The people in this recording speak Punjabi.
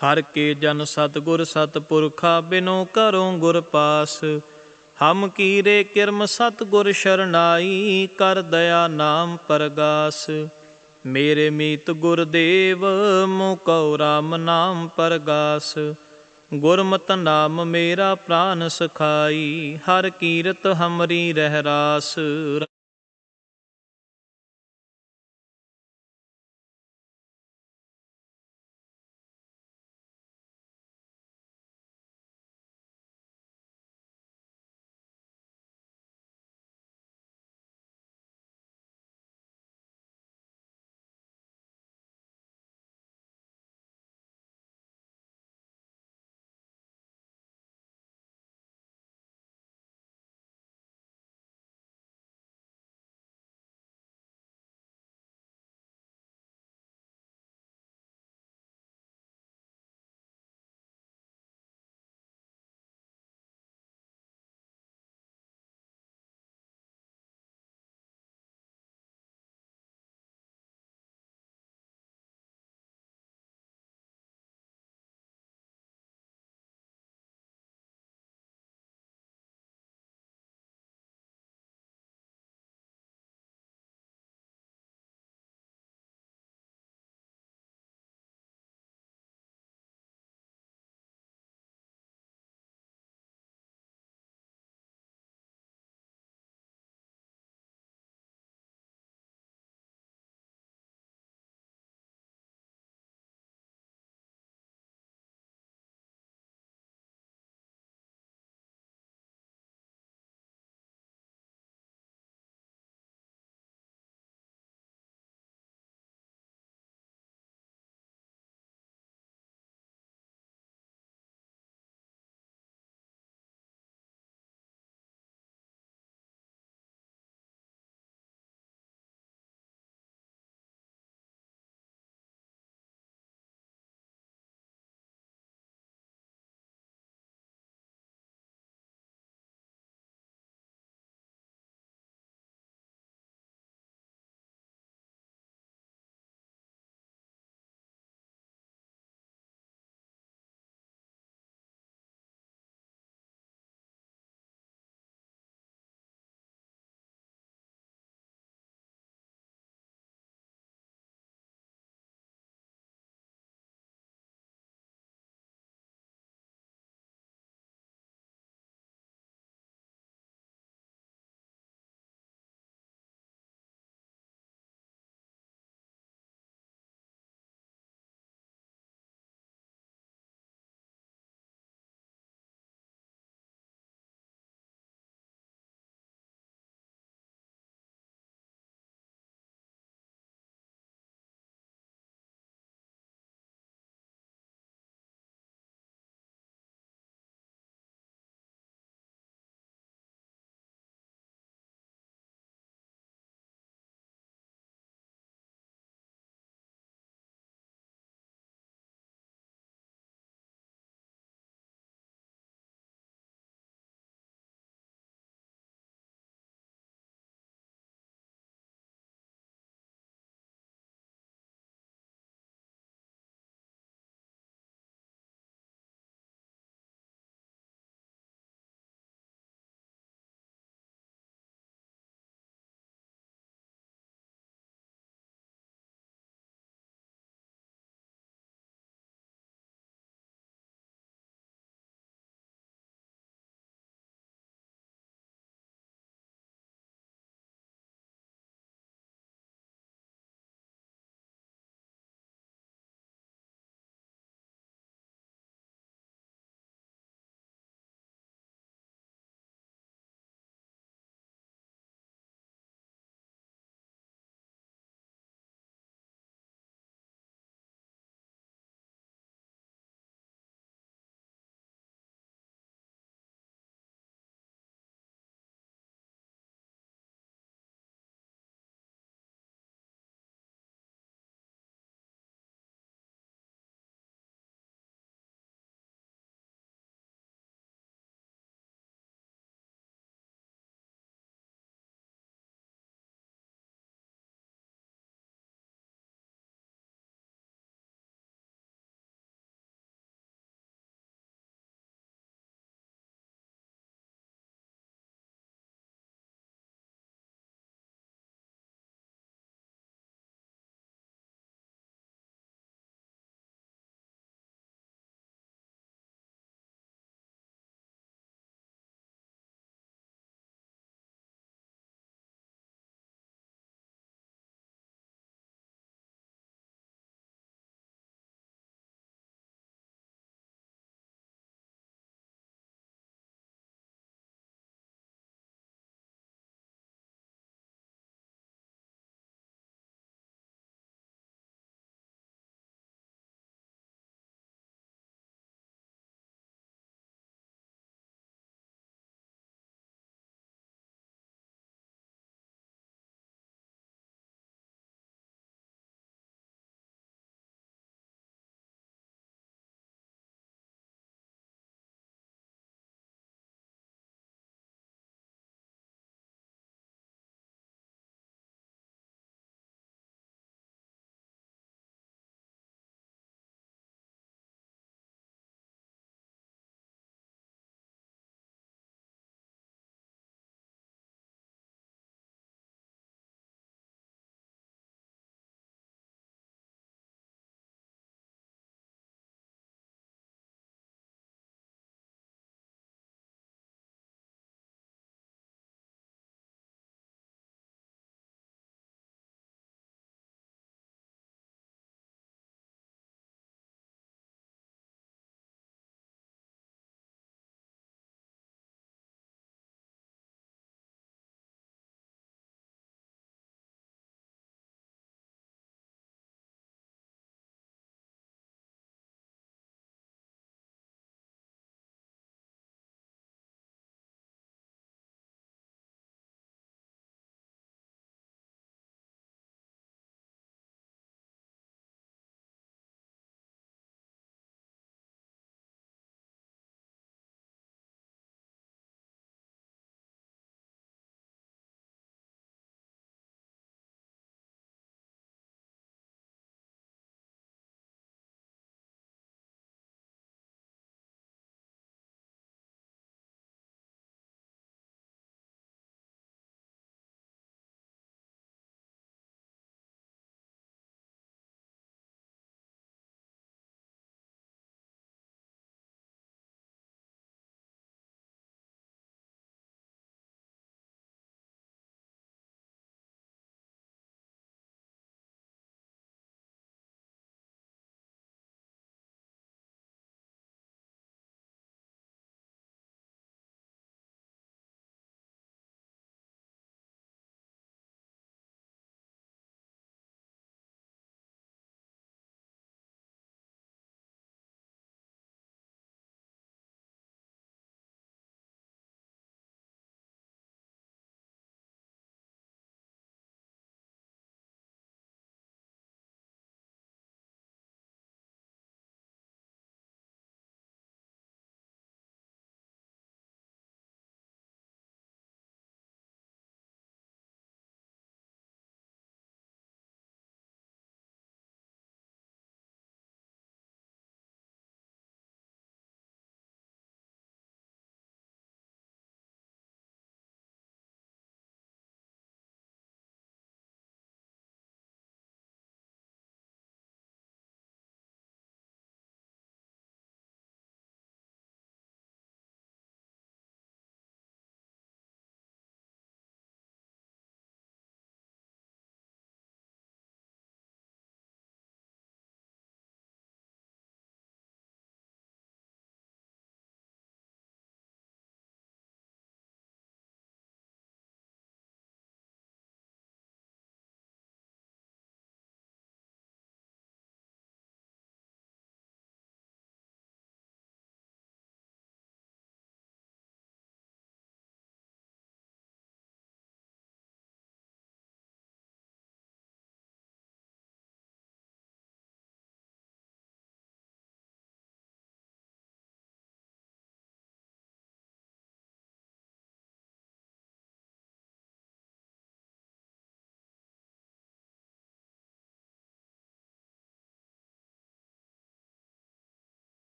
ਹਰ ਕੇ ਜਨ ਸਤਗੁਰ ਸਤਪੁਰਖਾ ਬਿਨੋ ਕਰੋ ਗੁਰ ਪਾਸ। ਹਮ ਕੀਰੇ ਕਿਰਮ ਸਤਗੁਰ ਸ਼ਰਨਾਈ, ਕਰ ਦਇਆ ਨਾਮ ਪਰਗਾਸ। ਮੇਰੇ ਮੀਤ ਗੁਰਦੇਵ, ਮੁ ਰਾਮ ਨਾਮ ਪਰਗਾਸ। ਗੁਰਮਤ ਨਾਮ ਮੇਰਾ ਪ੍ਰਾਨ ਸਖਾਈ, ਹਰ ਕੀਰਤ ਹਮਰੀ ਰਹਿ ਰਾਸ